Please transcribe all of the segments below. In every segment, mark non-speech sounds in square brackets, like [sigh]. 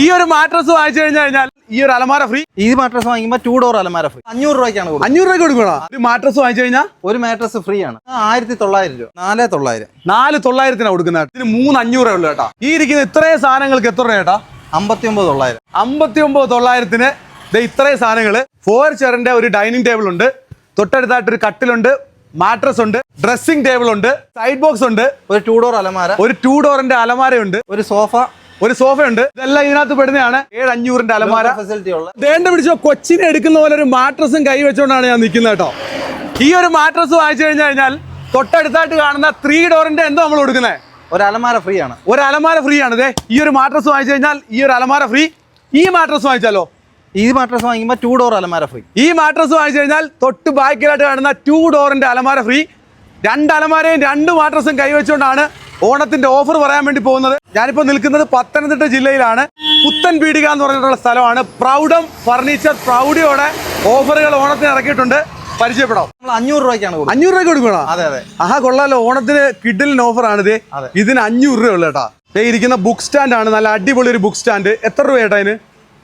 ഈ ഒരു മാട്രസ് വാങ്ങിച്ചു കഴിഞ്ഞു കഴിഞ്ഞാൽ ഈ ഒരു അലമാര ഫ്രീ ഈ മാട്രസ് വാങ്ങിക്കുമ്പോൾ ടൂ ഡോർ അലമാര ഫ്രീ അഞ്ഞൂറ് രൂപയ്ക്കാണ് അഞ്ഞൂറ് രൂപ കൊടുക്കണോ? ഒരു മാട്രസ് വാങ്ങിച്ചു കഴിഞ്ഞാൽ ഒരു മാട്രസ് ഫ്രീ ആണ്. ആയിരത്തി തൊള്ളായിരം രൂപ. നാല് തൊള്ളായിരം. നാല് തൊള്ളായിരത്തിനാണ് കൊടുക്കുന്നത് ഇതിന് മൂന്ന് അഞ്ഞൂറേ ഉള്ളൂ കേട്ടാ. ഈ ഇരിക്കുന്ന ഇത്രയും സാധനങ്ങൾക്ക് എത്ര രൂപ ചേട്ടാ അമ്പത്തി ഒമ്പത് തൊള്ളായിരം. അമ്പത്തി ഒമ്പത് തൊള്ളായിരത്തിന് ദേ ഇത്രയും സാധനങ്ങൾ ഫോർ ചെയറിന്റെ ഒരു ഡൈനിങ് ടേബിൾ ഉണ്ട്. തൊട്ടടുത്തായിട്ട് ഒരു കട്ടിലുണ്ട്. മാട്രസ് ഉണ്ട്. ഡ്രസ്സിംഗ് ടേബിൾ ഉണ്ട്. സൈഡ് ബോക്സ് ഉണ്ട്. ഒരു ടൂ ഡോർ അലമാര. ഒരു ടൂ ഡോറിന്റെ അലമാരയുണ്ട്. ഒരു സോഫ ഒരു സോഫ ഉണ്ട് ഇതെല്ലാം ഇതിനകത്ത് പെടുന്നതാണ്. ഏഴ് അഞ്ഞൂറിന്റെ അലമാര ഫെസിലിറ്റി ഉള്ള ദേണ്ട പിടിച്ചോ കൊച്ചിനെ എടുക്കുന്ന പോലെ ഒരു മാട്രസും കൈ വെച്ചോണ്ടാണ് ഞാൻ നിൽക്കുന്നത് കേട്ടോ. ഈ ഒരു മാട്രസ് വാങ്ങിച്ചു കഴിഞ്ഞു കഴിഞ്ഞാൽ തൊട്ടടുത്തായിട്ട് കാണുന്ന ത്രീ ഡോറിന്റെ എന്തോ നമ്മൾ കൊടുക്കുന്നത് ഒരു അലമാര ഫ്രീ ആണ്. ഒരു അലമാര ഫ്രീ ആണ് ദേ. ഈ ഒരു മാട്രസ് വാങ്ങിച്ചു കഴിഞ്ഞാൽ ഈ ഒരു അലമാര ഫ്രീ ഈ മാട്രസ് വാങ്ങിച്ചാലോ ഈ മാട്രസ് വാങ്ങിക്കുമ്പോൾ ടു ഡോർ അലമാര ഫ്രീ ഈ മാട്രസ് വാങ്ങിച്ചു കഴിഞ്ഞാൽ തൊട്ട് ബാക്കിലായിട്ട് കാണുന്ന ടു ഡോറിന്റെ അലമാര ഫ്രീ രണ്ട് അലമാരയും രണ്ട് മാട്രസും കൈവച്ചുകൊണ്ടാണ് ഓണത്തിന്റെ ഓഫർ പറയാൻ വേണ്ടി പോകുന്നത്. ഞാനിപ്പോൾ നിൽക്കുന്നത് പത്തനംതിട്ട ജില്ലയിലാണ്. പുത്തൻ പീടിക എന്ന് പറഞ്ഞിട്ടുള്ള സ്ഥലമാണ്. പ്രൗഡം ഫർണിച്ചർ പ്രൗഡിയോടെ ഓഫറുകൾ ഓണത്തിന് ഇറക്കിയിട്ടുണ്ട്. പരിചയപ്പെടാം. നമ്മൾ അഞ്ഞൂറ് രൂപയ്ക്കാണ് അഞ്ഞൂറ് രൂപ കൊടുക്കണോ അതെ അതെ. ആഹാ കൊള്ളാലോ. ഓണത്തിന് കിഡിലിന് ആണ് ഇതിന് അഞ്ഞൂറ് രൂപ ഉള്ളു കേട്ടാ. ഇരിക്കുന്ന ബുക്ക് സ്റ്റാൻഡ് ആണ്. നല്ല അടിപൊളി ഒരു ബുക്ക് സ്റ്റാൻഡ് എത്ര രൂപ ഏട്ടാ ഇതിന്?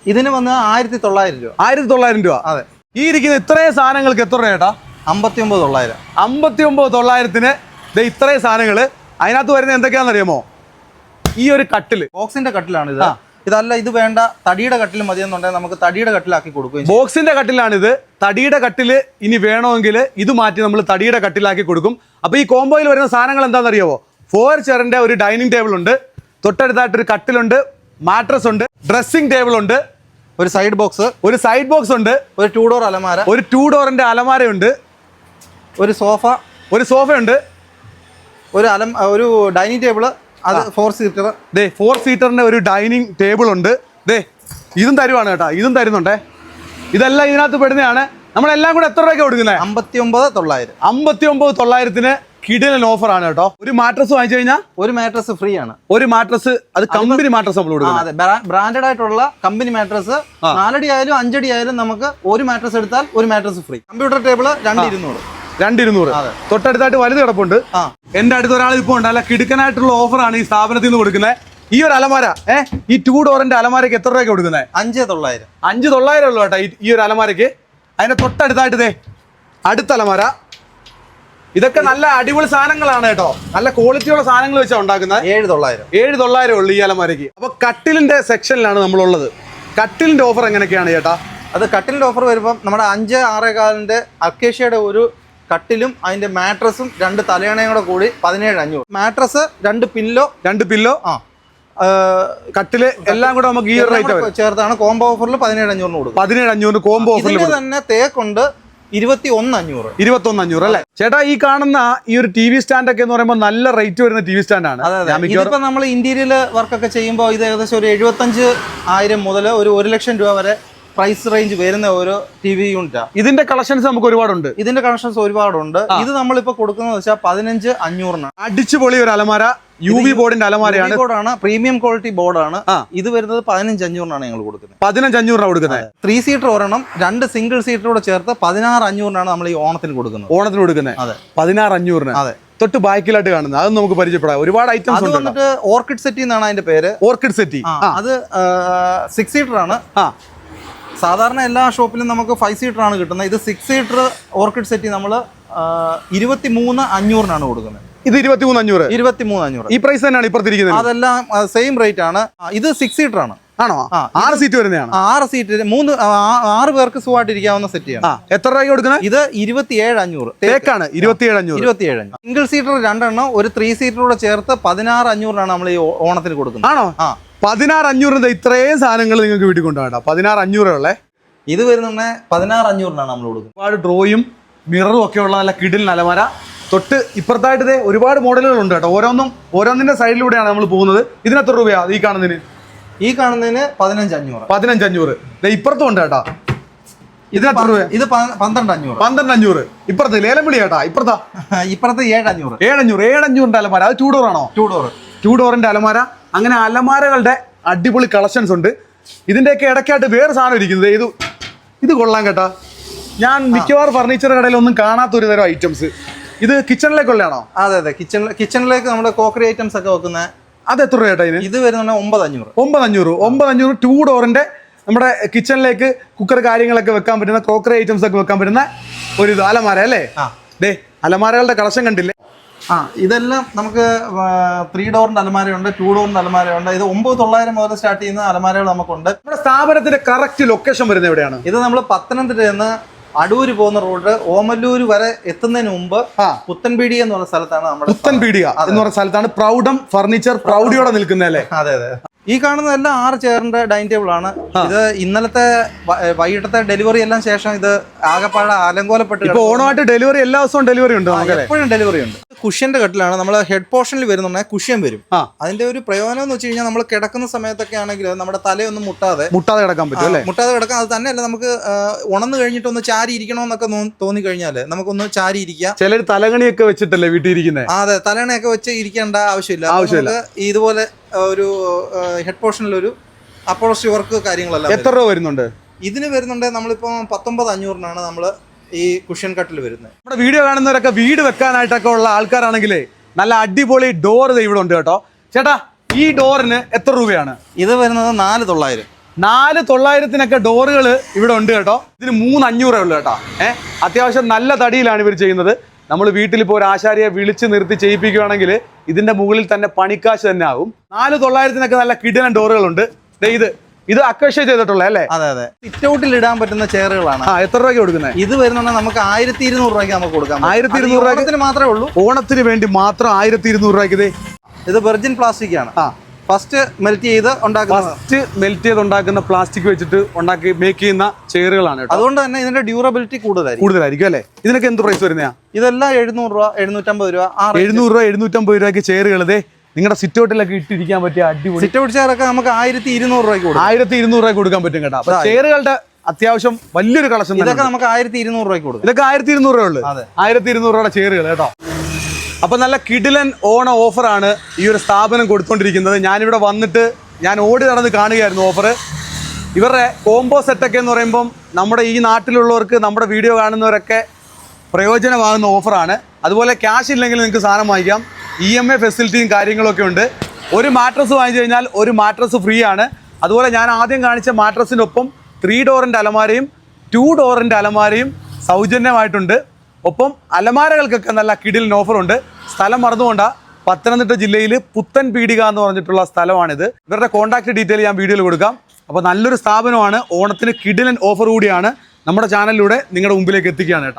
ഇതിന് വന്ന് ആയിരത്തി തൊള്ളായിരം രൂപ. ആയിരത്തി തൊള്ളായിരം രൂപ. അതെ. ഈ ഇരിക്കുന്ന ഇത്രയും സാധനങ്ങൾക്ക് എത്ര രൂപ ഏട്ടാ അമ്പത്തി ഒമ്പത് തൊള്ളായിരം. അമ്പത്തി ഒമ്പത് തൊള്ളായിരത്തിന് ഇത്രയും സാധനങ്ങൾ അതിനകത്ത് വരുന്നത് എന്തൊക്കെയാണെന്ന് അറിയാമോ? ഈ ഒരു കട്ടിൽ. ബോക്സിന്റെ കട്ടിലാണ് ഇത്. ഇതല്ല ഇത് വേണ്ട. തടിയുടെ കട്ടിൽ മതിയെന്നുണ്ടെങ്കിൽ നമുക്ക് തടിയുടെ കട്ടിലാക്കി കൊടുക്കും ബോക്സിന്റെ കട്ടിലാണിത്. തടിയുടെ കട്ടിൽ ഇനി വേണമെങ്കിൽ ഇത് മാറ്റി നമ്മൾ തടിയുടെ കട്ടിലാക്കി കൊടുക്കും. അപ്പൊ ഈ കോംബോയിൽ വരുന്ന സാധനങ്ങൾ എന്താണെന്ന് അറിയാമോ ഫോർ ചെയറിന്റെ ഒരു ഡൈനിങ് ടേബിൾ ഉണ്ട്. തൊട്ടടുത്തായിട്ട് ഒരു കട്ടിലുണ്ട്. മാട്രസ് ഉണ്ട്. ഡ്രസ്സിംഗ് ടേബിൾ ഉണ്ട്. ഒരു സൈഡ് ബോക്സ് ഒരു സൈഡ് ബോക്സ് ഉണ്ട്. ഒരു ടൂ ഡോർ അലമാര. ഒരു ടൂ ഡോറിന്റെ അലമാരയുണ്ട്. ഒരു സോഫ ഒരു സോഫയുണ്ട് ഒരു അലം ഒരു ഡൈനിങ് ടേബിൾ അത് ഫോർ സീറ്റർ ദേ ഫോർ സീറ്ററിന്റെ ഒരു ഡൈനിങ് ടേബിൾ ഉണ്ട്. ദേ ഇതും തരുവാണ് കേട്ടോ ഇതും തരുന്നുണ്ടേ. ഇതെല്ലാം ഇതിനകത്ത് പെടുന്നതാണ്. നമ്മളെല്ലാം കൂടെ എത്ര രൂപയ്ക്ക് കൊടുക്കുന്നത് അമ്പത്തി ഒമ്പത് തൊള്ളായിരം. അമ്പത്തി ഒമ്പത് തൊള്ളായിരത്തിന് കിടിലൻ ഓഫർ ആണ് കേട്ടോ. ഒരു മാട്രസ് വാങ്ങിച്ചു കഴിഞ്ഞാൽ ഒരു മാട്രസ് ഫ്രീ ആണ്. ഒരു മാട്രസ് അത് കമ്പനി മാട്രസ് നമ്മൾ കൊടുക്കുന്നത്. ബ്രാൻഡഡ് ആയിട്ടുള്ള കമ്പനി മാട്രസ് നാലടി ആയാലും അഞ്ചടി ആയാലും നമുക്ക് ഒരു മാട്രസ് എടുത്താൽ ഒരു മാട്രസ് ഫ്രീ കമ്പ്യൂട്ടർ ടേബിൾ രണ്ട് ഇരുന്നൂറ്. രണ്ട് ഇരുന്നൂറ് അതെ. തൊട്ടടുത്തായിട്ട് വലുത് കിടപ്പുണ്ട്. എന്റെ അടുത്ത് ഒരാൾ ഇപ്പോൾ ഉണ്ട്. അല്ല കിടുക്കനായിട്ടുള്ള ഓഫറാണ് ഈ സ്ഥാപനത്തിൽ നിന്ന് കൊടുക്കുന്നത്. ഈ ഒരു അലമാര ഏഹ് ഈ ടൂ ഡോറിന്റെ അലമാരക്ക് എത്ര രൂപയ്ക്ക് കൊടുക്കുന്നത്? അഞ്ച് തൊള്ളായിരം. അഞ്ച് തൊള്ളായിരം ഉള്ളു കേട്ടോ ഈ- ഒരു അലമാരക്ക് അതിന്റെ തൊട്ടടുത്തായിട്ട് ദേ അടുത്ത അലമാര. ഇതൊക്കെ നല്ല അടിപൊളി സാധനങ്ങളാണ് കേട്ടോ. നല്ല ക്വാളിറ്റിയുള്ള സാധനങ്ങൾ വെച്ചാണ് ഉണ്ടാക്കുന്നത്. ഏഴ് തൊള്ളായിരം. ഏഴ് തൊള്ളായിരം ഉള്ളു ഈ അലമാരക്ക് അപ്പൊ കട്ടിലിന്റെ സെക്ഷനിലാണ് നമ്മളുള്ളത്. കട്ടിലിന്റെ ഓഫർ എങ്ങനെയൊക്കെയാണ് ചേട്ടാ? അത് കട്ടിലിന്റെ ഓഫർ വരുമ്പോൾ നമ്മുടെ അഞ്ച് ആറേകാലിന്റെ അക്കേഷ്യയുടെ ഒരു കട്ടിലും അതിന്റെ മാട്രസും രണ്ട് തലയണയും കൂടെ കൂടി പതിനേഴ് അഞ്ഞൂറ്. മാട്രസ് രണ്ട് പില്ലോ രണ്ട് പില്ലോ ആ. കട്ടിൽ എല്ലാം കൂടെ നമുക്ക് ഈ റേറ്റ് ചേർത്താണ്? കോംബോ ഓഫറിൽ പതിനേഴ് അഞ്ഞൂറിന് കൊടുക്കും. പതിനേഴ് അഞ്ഞൂറ് കോംബോ ഓഫറിൽ തന്നെ തേക്കുണ്ട് ഇരുപത്തി ഒന്ന് അഞ്ഞൂറ്. ഇരുപത്തി ഒന്ന് അഞ്ഞൂറ് അല്ലേ? ചേട്ടാ ഈ കാണുന്ന ഈ ഒരു ടി വി സ്റ്റാൻഡ് ഒക്കെ എന്ന് പറയുമ്പോൾ നല്ല റേറ്റ് വരുന്ന ടി വി സ്റ്റാൻഡ് ആണ്. ഇതിപ്പോ നമ്മൾ ഇന്റീരിയൽ വർക്കൊക്കെ ചെയ്യുമ്പോൾ ഇത് ഏകദേശം ഒരു എഴുപത്തഞ്ച് ആയിരം മുതൽ ഒരു ഒരു ലക്ഷം രൂപ വരെ പ്രൈസ് റേഞ്ച് വരുന്ന ഒരു ടി വി യൂണിറ്റാണ് ഇതിന്റെ കളക്ഷൻസ് നമുക്ക് ഒരുപാടുണ്ട്. ഇതിന്റെ കളക്ഷൻസ് ഒരുപാടുണ്ട്. ഇത് നമ്മളിപ്പോ കൊടുക്കുന്നത് വെച്ചാൽ പതിനഞ്ച് അഞ്ഞൂറിനാണ്. അടിച്ചുപൊളി ഒരു അലമാര യു വി ബോർഡിന്റെ അലമാരയാണ്. ബോർഡാണ് പ്രീമിയം ക്വാളിറ്റി ബോർഡാണ്. ഇത് വരുന്നത് പതിനഞ്ച് അഞ്ഞൂറിനാണ് ഞങ്ങൾ കൊടുക്കുന്നത്. പതിനഞ്ച് അഞ്ഞൂറ് രൂപ കൊടുക്കുന്നത് ത്രീ സീറ്റർ ഒരെണ്ണം രണ്ട് സിംഗിൾ സീറ്റർ കൂടെ ചേർത്ത് പതിനാറ് അഞ്ഞൂറിനാണ് നമ്മൾ ഈ ഓണത്തിന് കൊടുക്കുന്നത്. ഓണത്തിന് കൊടുക്കുന്നത്. അതെ. പതിനാറ് അഞ്ഞൂറിന്. അതെ. തൊട്ട് ബാക്കിലായിട്ട് കാണുന്നത്. അത് നമുക്ക് പരിചയപ്പെടാം. ഒരുപാട് ഐറ്റംസ് അത് വന്നിട്ട് ഓർക്കിഡ് സെറ്റി എന്നാണ് അതിന്റെ പേര്. ഓർക്കിഡ് സെറ്റി അത് സിക്സ് സീറ്റർ ആണ്. ആ. സാധാരണ എല്ലാ ഷോപ്പിലും നമുക്ക് ഫൈവ് സീറ്റർ ആണ് കിട്ടുന്നത്. ഇത് സിക്സ് സീറ്റർ ഓർക്കിഡ് സെറ്റ് നമ്മൾ ഇരുപത്തി മൂന്ന് അഞ്ഞൂറിനാണ് കൊടുക്കുന്നത്. ഇത് ഇരുപത്തി മൂന്ന് അഞ്ഞൂറ്? ഇരുപത്തി മൂന്ന് അഞ്ഞൂറ്. ഈ പ്രൈസ് തന്നെയാണ് ഇപ്പുറത്തിരിക്കുന്നത്. അതെല്ലാം സെയിം റേറ്റ് ആണ്. ഇത് സിക്സ് സീറ്റർ ആണ്. ആണോ? ആറ് സീറ്റ് വരുന്നതാണ്. ആറ് സീറ്റ് മൂന്ന് ആറ് പേർക്ക് സുഖമായിട്ട് ഇരിക്കാവുന്ന സെറ്റിയാണ് എത്ര രൂപ കൊടുക്കുന്നത്? ഇത് ഇരുപത്തിയേഴ് അഞ്ഞൂറ്. തേക്കാണ് ഇരുപത്തിയേഴ് അഞ്ഞൂറ്. ഇരുപത്തിയേഴ് സിംഗിൾ സീറ്റർ രണ്ടെണ്ണം ഒരു ത്രീ സീറ്റർ കൂടെ ചേർത്ത് പതിനാറ് അഞ്ഞൂറിനാണ് നമ്മൾ ഈ ഓണത്തിന് കൊടുക്കുന്നത്. ആണോ? ആ. പതിനാറ് അഞ്ഞൂറിന്റെ ഇത്രയും സാധനങ്ങൾ നിങ്ങൾക്ക് വീട്ടിൽ കൊണ്ടുപോകണ്ട പതിനാറ് അഞ്ഞൂറുള്ളേ ഇത് വരുന്ന പതിനാറ് അഞ്ഞൂറിനാണ് നമ്മൾ കൊടുക്കുന്നത്. ഒരുപാട് ഡ്രോയും മിററും ഒക്കെ ഉള്ള നല്ല കിടിൽ അലമാര തൊട്ട് ഇപ്പുറത്തായിട്ട് ഇതേ ഒരുപാട് മോഡലുകൾ ഉണ്ട് കേട്ടോ. ഓരോന്നും ഓരോന്നിന്റെ സൈഡിലൂടെയാണ് നമ്മൾ പോകുന്നത്. ഇതിന് എത്ര രൂപയാ ഈ കാണുന്നതിന്? ഈ കാണുന്നതിന് പതിനഞ്ച് അഞ്ഞൂറ് പതിനഞ്ച് അഞ്ഞൂറ് ഇപ്പുറത്തും ഉണ്ട് കേട്ടോ. ഇതിന് എത്ര രൂപ ഇത് പന്ത്രണ്ട് അഞ്ഞൂറ് പന്ത്രണ്ട് അഞ്ഞൂറ് ഇപ്പുറത്ത് ലേലം വിളി കേട്ടാ ഇപ്പുറത്താ? [laughs] ഇപ്പുറത്ത് ഏഴ് അഞ്ഞൂറ് ഏഴഞ്ഞൂറ് ഏഴഞ്ഞൂറിന്റെ അലമാര. അത് ടൂ ഡോറാണോ ടൂ ഡോർ ടൂ ഡോറിന്റെ അലമാര. അങ്ങനെ അലമാരകളുടെ അടിപൊളി കളക്ഷൻസ് ഉണ്ട്. ഇതിന്റെയൊക്കെ ഇടയ്ക്കായിട്ട് വേറെ സാധനം ഇരിക്കുന്നത് ഇത് ഇത് കൊള്ളാം കേട്ടാ. ഞാൻ മിക്കവാറും ഫർണിച്ചർ കടയിലൊന്നും കാണാത്ത ഒരു തരം ഐറ്റംസ് ഇത് കിച്ചണിലേക്കുള്ളതാണോ അതെ അതെ. കിച്ചൺ കിച്ചണിലേക്ക് നമ്മുടെ കോക്കറി ഐറ്റംസ് ഒക്കെ വെക്കുന്ന അത് എത്ര രൂപ ചേട്ടാ ഇത് വരുന്ന ഒമ്പത് അഞ്ഞൂറ്. ഒമ്പത് അഞ്ഞൂറ് ഒമ്പത് അഞ്ഞൂറ് ടൂ ഡോറിന്റെ നമ്മുടെ കിച്ചണിലേക്ക് കുക്കർ കാര്യങ്ങളൊക്കെ വെക്കാൻ പറ്റുന്ന ക്രോക്കറി ഐറ്റംസ് ഒക്കെ വെക്കാൻ പറ്റുന്ന ഒരു ഇത് അലമാര അല്ലേ. ദേ അലമാരകളുടെ കളക്ഷൻ കണ്ടില്ലേ? ആ ഇതെല്ലാം നമുക്ക് ത്രീ ഡോറിന്റെ അലമാരയുണ്ട് ടു ഡോറിന്റെ അലമാരയുണ്ട്. ഇത് ഒമ്പത് തൊള്ളായിരം മുതൽ സ്റ്റാർട്ട് ചെയ്യുന്ന അലമാരകൾ നമുക്കുണ്ട്. നമ്മുടെ സ്ഥാപനത്തിന്റെ കറക്റ്റ് ലൊക്കേഷൻ വരുന്നത് എവിടെയാണ്? ഇത് നമ്മൾ പത്തനംതിട്ടയിൽ നിന്ന് അടൂര് പോകുന്ന റോഡ് ഓമല്ലൂർ വരെ എത്തുന്നതിന് മുമ്പ് പുത്തൻപീടിയ എന്ന് പറഞ്ഞ സ്ഥലത്താണ് നമ്മുടെ പുത്തൻപീടിയ എന്ന് പറഞ്ഞ സ്ഥലത്താണ് പ്രൗഢം ഫർണിച്ചർ പ്രൗഢിയോടെ നിൽക്കുന്നല്ലേ അതെ അതെ. ഈ കാണുന്നതെല്ലാം ആറ് ചെയറിന്റെ ഡൈനിങ് ടേബിൾ ആണ്. ഇത് ഇന്നലത്തെ വൈകിട്ടത്തെ ഡെലിവറി എല്ലാം ശേഷം ഇത് ആകെപ്പാടെ അലങ്കോലപ്പെട്ട് ഇപ്പൊ ഓണമായിട്ട് ഡെലിവറി എല്ലാ ദിവസവും ഡെലിവറി ഉണ്ട് എപ്പോഴും ഡെലിവറി ഉണ്ട്. കുഷ്യന്റെ കട്ടിലാണ്. നമ്മൾ ഹെഡ് പോർഷനിൽ വരുന്നുണ്ടെങ്കിൽ കുഷ്യൻ വരും. അതിന്റെ ഒരു പ്രയോജനം എന്ന് വെച്ച് കഴിഞ്ഞാൽ നമ്മൾ കിടക്കുന്ന സമയത്തൊക്കെ ആണെങ്കിൽ നമ്മുടെ തലയൊന്നും മുട്ടാതെ മുട്ടാതെ കിടക്കാൻ പറ്റും അല്ലേ? മുട്ടാതെ കിടക്കാം അത് തന്നെയല്ല. നമുക്ക് ഉണന്ന് കഴിഞ്ഞിട്ട് ഒന്ന് ചാരി ഇരിക്കണമെന്നൊക്കെ തോന്നി കഴിഞ്ഞാൽ നമുക്കൊന്ന് ചാരി ഇരിക്കാം. ചിലർ തലകണിയൊക്കെ വെച്ചിട്ടല്ലേ വീട്ടിൽ ഇരിക്കുന്നത് അതെ. തലകണിയൊക്കെ വെച്ച് ഇരിക്കേണ്ട ആവശ്യമില്ല. ആവശ്യമില്ല. ഇതുപോലെ ഒരു ഹെഡ് പോർഷനിൽ ഒരു അപ്പോളോസ്റ്റി വർക്ക് കാര്യങ്ങളെല്ലാം എത്ര രൂപ വരുന്നുണ്ട്? വരും. ഇതിന് വരുന്നുണ്ട് നമ്മളിപ്പോ പത്തൊമ്പത് അഞ്ഞൂറിനാണ് നമ്മൾ ഈ കുഷ്യൻ കട്ടിൽ വരുന്നത് നമ്മുടെ വീഡിയോ കാണുന്നവരൊക്കെ വീട് വെക്കാനായിട്ടൊക്കെ ഉള്ള ആൾക്കാരാണെങ്കിൽ നല്ല അടിപൊളി ഡോർ ഇവിടെ ഉണ്ട് കേട്ടോ. ചേട്ടാ ഈ ഡോറിന് എത്ര രൂപയാണ്? ഇത് വരുന്നത് നാല് തൊള്ളായിരം. നാല് തൊള്ളായിരത്തിനൊക്കെ ഡോറുകൾ ഇവിടെ ഉണ്ട് കേട്ടോ. ഇതിന് മൂന്ന് അഞ്ഞൂറേ ഉള്ളൂ കേട്ടോ. ഏഹ് അത്യാവശ്യം നല്ല തടിയിലാണ് ഇവർ ചെയ്യുന്നത്. നമ്മൾ വീട്ടിൽ ഇപ്പോൾ ഒരു ആശാരിയെ വിളിച്ച് നിർത്തി ചെയ്യിപ്പിക്കുകയാണെങ്കിൽ ഇതിന്റെ മുകളിൽ തന്നെ പണിക്കാശ് തന്നെ ആകും നാല് തൊള്ളായിരത്തിനൊക്കെ നല്ല കിടിലൻ ഡോറുകളുണ്ട് ദേ ഇത്. ഇത് അക്വേഷ്യ ചെയ്തിട്ടുള്ള അല്ലേ? അതെ അതെ. സിറ്റ് ഔട്ടിൽ ഇടാൻ പറ്റുന്ന ചെയറുകളാണ്. ആ എത്ര രൂപയ്ക്ക് കൊടുക്കുന്നത് ഇത് വരുന്ന നമുക്ക് ആയിരത്തി ഇരുന്നൂറ് രൂപയ്ക്ക് നമുക്ക് കൊടുക്കാം. ആയിരത്തി ഇരുന്നൂറ് രൂപത്തിന് മാത്രമേ ഉള്ളൂ. ഓണത്തിന് വേണ്ടി മാത്രം ആയിരത്തി ഇരുന്നൂറ് രൂപയ്ക്ക് ഇതേ? ഇത് വെർജിൻ പ്ലാസ്റ്റിക് ആണ്. ആ. ഫസ്റ്റ് മെൽറ്റ് ചെയ്ത് ഉണ്ടാക്കുന്ന ഫസ്റ്റ് മെൽറ്റ് ചെയ്ത് ഉണ്ടാക്കുന്ന പ്ലാസ്റ്റിക് വെച്ചിട്ട് ഉണ്ടാക്കി മേക്ക് ചെയ്യുന്ന ചെയറുകളാണ് അതുകൊണ്ട് തന്നെ ഇതിന്റെ ഡ്യൂറബിലിറ്റി കൂടുതലായിരിക്കും. കൂടുതലായിരിക്കും അല്ലേ? ഇതിനൊക്കെ എന്ത് പ്രൈസ് വരുന്നതാണ് ഇതെല്ലാം എഴുന്നൂറ് രൂപ എഴുന്നൂറ്റമ്പത് രൂപ എഴുന്നൂറ് രൂപ എഴുന്നൂറ്റമ്പത് രൂപയ്ക്ക് ചെയറുകൾ ഇതേ. നിങ്ങളുടെ സിറ്റ് ഔട്ടിലൊക്കെ ഇട്ടിരിക്കാൻ പറ്റിയ അടിപൊളി സിറ്റ് ഔട്ട് ചെയറൊക്കെ നമുക്ക് ആയിരത്തി ഇരുന്നൂറ് രൂപയ്ക്ക് കൊടുക്കാം. ആയിരത്തി ഇരുന്നൂറ് രൂപ കൊടുക്കാൻ പറ്റും കേട്ടോ. അപ്പൊ ചെയറുകളുടെ അത്യാവശ്യം വലിയൊരു കളക്ഷൻ ഇതൊക്കെ നമുക്ക് ആയിരത്തി ഇരുന്നൂറ് രൂപയ്ക്ക് കൊടുക്കും. ഇതൊക്കെ ആയിരത്തി ഇരുന്നൂറ് രൂപ ഉള്ളു. ആയിരത്തി ഇരുന്നൂറ് രൂപയുടെ ചെയറുകൾ കേട്ടോ. അപ്പൊ നല്ല കിടിലൻ ഓണ ഓഫറാണ് ഈ ഒരു സ്ഥാപനം കൊടുത്തോണ്ടിരിക്കുന്നത്. ഞാനിവിടെ വന്നിട്ട് ഞാൻ ഓടി നടന്ന് കാണുകയായിരുന്നു ഓഫർ. ഇവരുടെ കോംബോ സെറ്റൊക്കെ എന്ന് പറയുമ്പം നമ്മുടെ ഈ നാട്ടിലുള്ളവർക്ക് നമ്മുടെ വീഡിയോ കാണുന്നവരൊക്കെ പ്രയോജനമാകുന്ന ഓഫറാണ്. അതുപോലെ ക്യാഷ് ഇല്ലെങ്കിൽ നിങ്ങൾക്ക് സാധനം വാങ്ങിക്കാം. ഇ എം ഐ ഫെസിലിറ്റിയും കാര്യങ്ങളൊക്കെ ഉണ്ട്. ഒരു മാട്രസ് വാങ്ങിച്ചു കഴിഞ്ഞാൽ ഒരു മാട്രസ് ഫ്രീ ആണ്. അതുപോലെ ഞാൻ ആദ്യം കാണിച്ച മാട്രസിനൊപ്പം ത്രീ ഡോറിന്റെ അലമാരയും ടു ഡോറിന്റെ അലമാരയും സൗജന്യമായിട്ടുണ്ട്. ഒപ്പം അലമാരകൾക്കൊക്കെ നല്ല കിടിലിന് ഓഫറുണ്ട് സ്ഥലം മറന്നുകൊണ്ട പത്തനംതിട്ട ജില്ലയിൽ പുത്തൻ പീടിക എന്ന് പറഞ്ഞിട്ടുള്ള സ്ഥലമാണിത്. ഇവരുടെ കോൺടാക്ട് ഡീറ്റെയിൽ ഞാൻ വീഡിയോയിൽ കൊടുക്കാം. അപ്പോൾ നല്ലൊരു സ്ഥാപനമാണ്. ഓണത്തിന് കിടിലൻ ഓഫർ കൂടിയാണ്. നമ്മുടെ ചാനലിലൂടെ നിങ്ങളുടെ മുമ്പിലേക്ക് എത്തിക്കുകയാണ് കേട്ടോ.